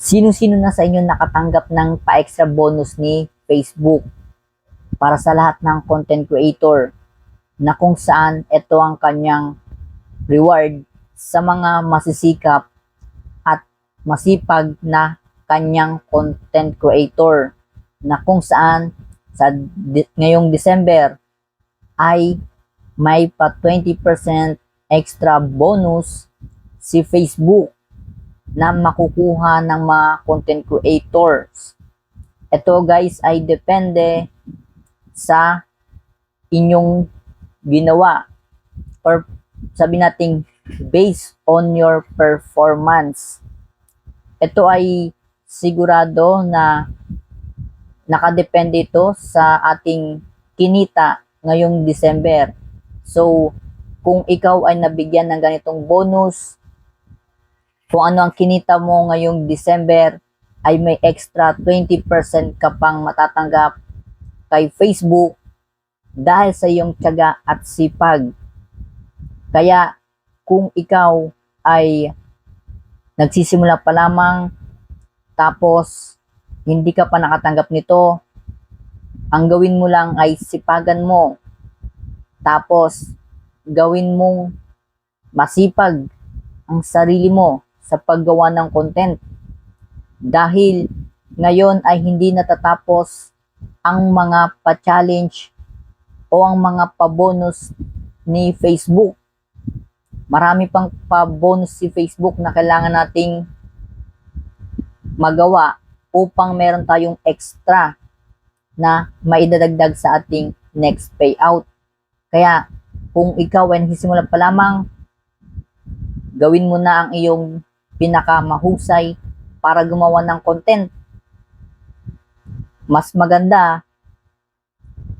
Sino-sino na sa inyo nakatanggap ng pa-extra bonus ni Facebook para sa lahat ng content creator na kung saan ito ang kanyang reward sa mga masisikap at masipag na kanyang content creator na kung saan sa di- ngayong December ay may pa 20% extra bonus si Facebook na makukuha ng mga content creators. Ito guys ay depende sa inyong ginawa or sabi nating based on your performance. Ito ay sigurado na nakadepende ito sa ating kinita ngayong December. So, kung ikaw ay nabigyan ng ganitong bonus, kung ano ang kinita mo ngayong December, ay may extra 20% ka pang matatanggap kay Facebook dahil sa iyong tiyaga at sipag. Kaya kung ikaw ay nagsisimula pa lamang tapos hindi ka pa nakatanggap nito, ang gawin mo lang ay sipagan mo. Tapos gawin mong masipag ang sarili mo sa paggawa ng content. Dahil ngayon ay hindi natatapos ang mga pa-challenge o ang mga pa-bonus ni Facebook. Marami pang pa-bonus si Facebook na kailangan nating magawa upang meron tayong extra na maidadagdag sa ating next payout. Kaya kung ikaw ay nagsisimula pa lamang, gawin mo na ang iyong pinakamahusay para gumawa ng content. Mas maganda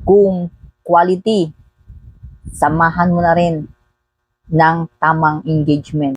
kung quality, samahan mo na rin ng tamang engagement.